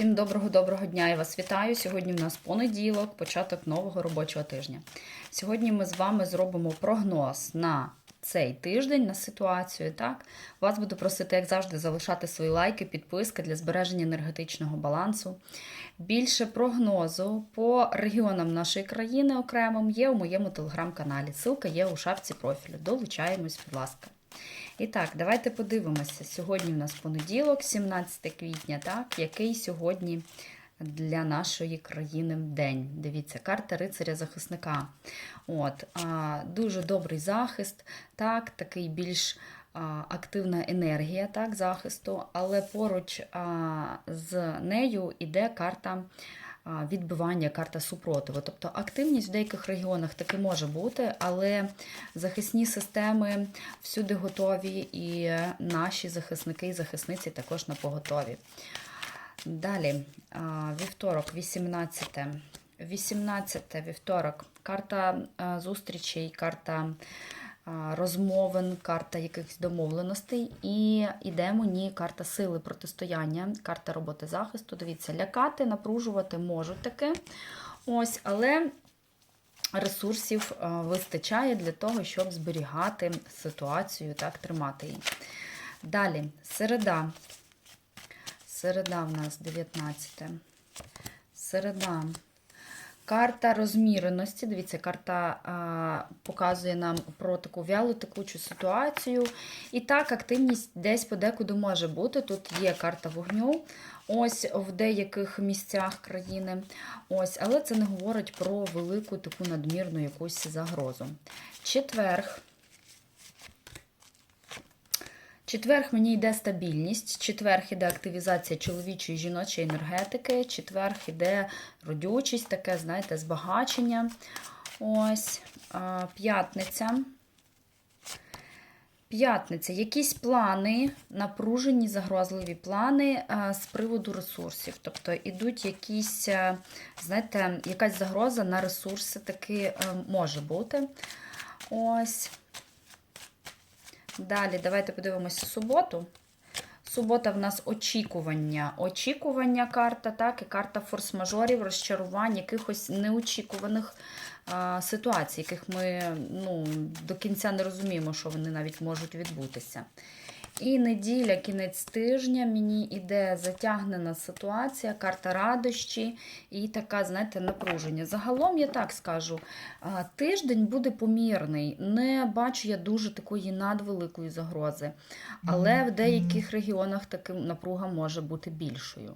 Всім доброго-доброго дня! Я вас вітаю. Сьогодні в нас понеділок, початок нового робочого тижня. Сьогодні ми з вами зробимо прогноз на цей тиждень, на ситуацію. Так, вас буду просити, як завжди, залишати свої лайки, підписки для збереження енергетичного балансу. Більше прогнозу по регіонам нашої країни окремим є у моєму телеграм-каналі. Ссылка є у шапці профілю. Долучаємось, будь ласка. І так, давайте подивимося. Сьогодні в нас понеділок, 17 квітня, так, який сьогодні для нашої країни день. Дивіться, карта рицаря-захисника. От, а, Дуже добрий захист, так, такий більш активна енергія так, захисту, але поруч а, з нею йде карта відбивання, карта супротиву. Тобто активність в деяких регіонах таки може бути, але захисні системи всюди готові, і наші захисники і захисниці також на поготові. Далі, вівторок, 18. 18 вівторок. Карта зустрічей, карта розмовин, карта якихось домовленостей. І йде мені карта сили протистояння, карта роботи захисту. Дивіться, лякати, напружувати можуть таке. Ось, але ресурсів вистачає для того, щоб зберігати ситуацію, так, тримати її. Далі, середа. Середа в нас 19. Середа. Карта розміреності. Дивіться, карта а, показує нам про таку вялу текучу ситуацію. І так, активність десь подекуди може бути. Тут є карта вогню, ось в деяких місцях країни. Ось, Але це не говорить про велику таку надмірну якусь загрозу. Четверг. Четверг мені йде стабільність, четверг іде активізація чоловічої і жіночої енергетики, четверг іде родючість, таке, знаєте, збагачення. Ось, п'ятниця. П'ятниця. Якісь плани, напружені, загрозливі плани з приводу ресурсів. Тобто йдуть якісь, знаєте, якась загроза на ресурси таки е, може бути. Ось. Далі, давайте подивимося суботу. Субота в нас очікування. Очікування карта, так, і карта форс-мажорів, розчарувань, якихось неочікуваних а, ситуацій, яких ми ну, до кінця не розуміємо, що вони навіть можуть відбутися. І неділя, кінець тижня, мені іде затягнена ситуація, карта радощі і така, знаєте, напруження. Загалом, я так скажу, тиждень буде помірний. Не бачу я дуже такої надвеликої загрози. Але в деяких регіонах таки напруга може бути більшою.